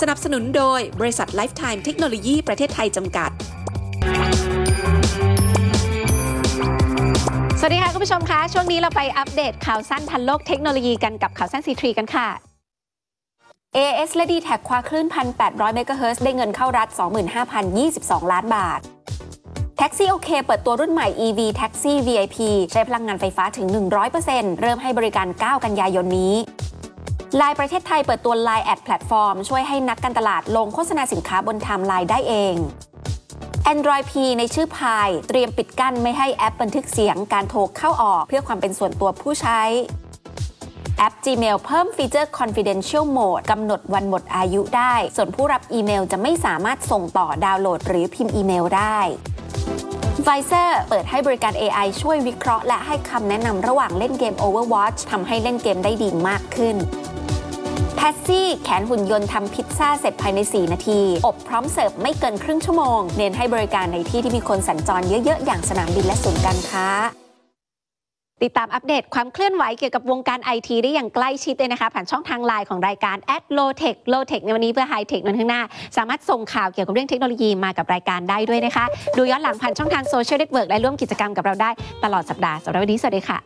สนับสนุนโดยบริษัท Lifetime เทคโนโลยีประเทศไทยจำกัด สวัสดีค่ะ คุณผู้ชมคะ ช่วงนี้เราไปอัปเดตข่าวสั้นทันโลกเทคโนโลยีกันกับข่าวสั้นซีทรีกันค่ะ AS และ d t แทคคว้าคลื่น 1,800 เมกะเฮิรตซ์ได้เงินเข้ารัฐ 25,022 ล้านบาทแท็กซี่โอเคเปิดตัวรุ่นใหม่ EV Taxi VIP ใช้พลังงานไฟฟ้าถึง 100%เริ่มให้บริการ 9 กันยายนนี้ ลายประเทศไทยเปิดตัว Line แอดแพลตฟอร์มช่วยให้นักการตลาดลงโฆษณาสินค้าบนไทม์ไลน์ได้เอง Android P ในชื่อพายเตรียมปิดกั้นไม่ให้แอปบันทึกเสียงการโทรเข้าออกเพื่อความเป็นส่วนตัวผู้ใช้ แอป Gmail เพิ่มฟีเจอร์ Confidential Mode กำหนดวันหมดอายุได้ ส่วนผู้รับอีเมลจะไม่สามารถส่งต่อดาวน์โหลด หรือพิมพ์อีเมลได้ ไฟเซอร์เปิดให้บริการ AI ช่วยวิเคราะห์ และให้คำแนะนำระหว่างเล่นเกม Overwatch ทำให้เล่นเกมได้ดีมากขึ้นแพสซี่แขนหุ่นยนต์ทำพิซซ่าเสร็จภายใน 4 นาที อบพร้อมเสิร์ฟไม่เกินครึ่งชั่วโมง เน้นให้บริการในที่ที่มีคนสัญจรเยอะ ๆ อย่างสนามบินและศูนย์การค้า ติดตามอัปเดตความเคลื่อนไหวเกี่ยวกับวงการไอทีได้อย่างใกล้ชิดเลยนะคะ ผ่านช่องทางไลน์ของรายการ at low tech low tech ในวันนี้เพื่อ high tech นั้นข้างหน้า สามารถส่งข่าวเกี่ยวกับเรื่องเทคโนโลยีมากับรายการได้ด้วยนะคะ ดูย้อนหลังผ่านช่องทางโซเชียลเน็ตเวิร์กและร่วมกิจกรรมกับเราได้ตลอดสัปดาห์สำหรับวันนี้สวัสดีค่ะ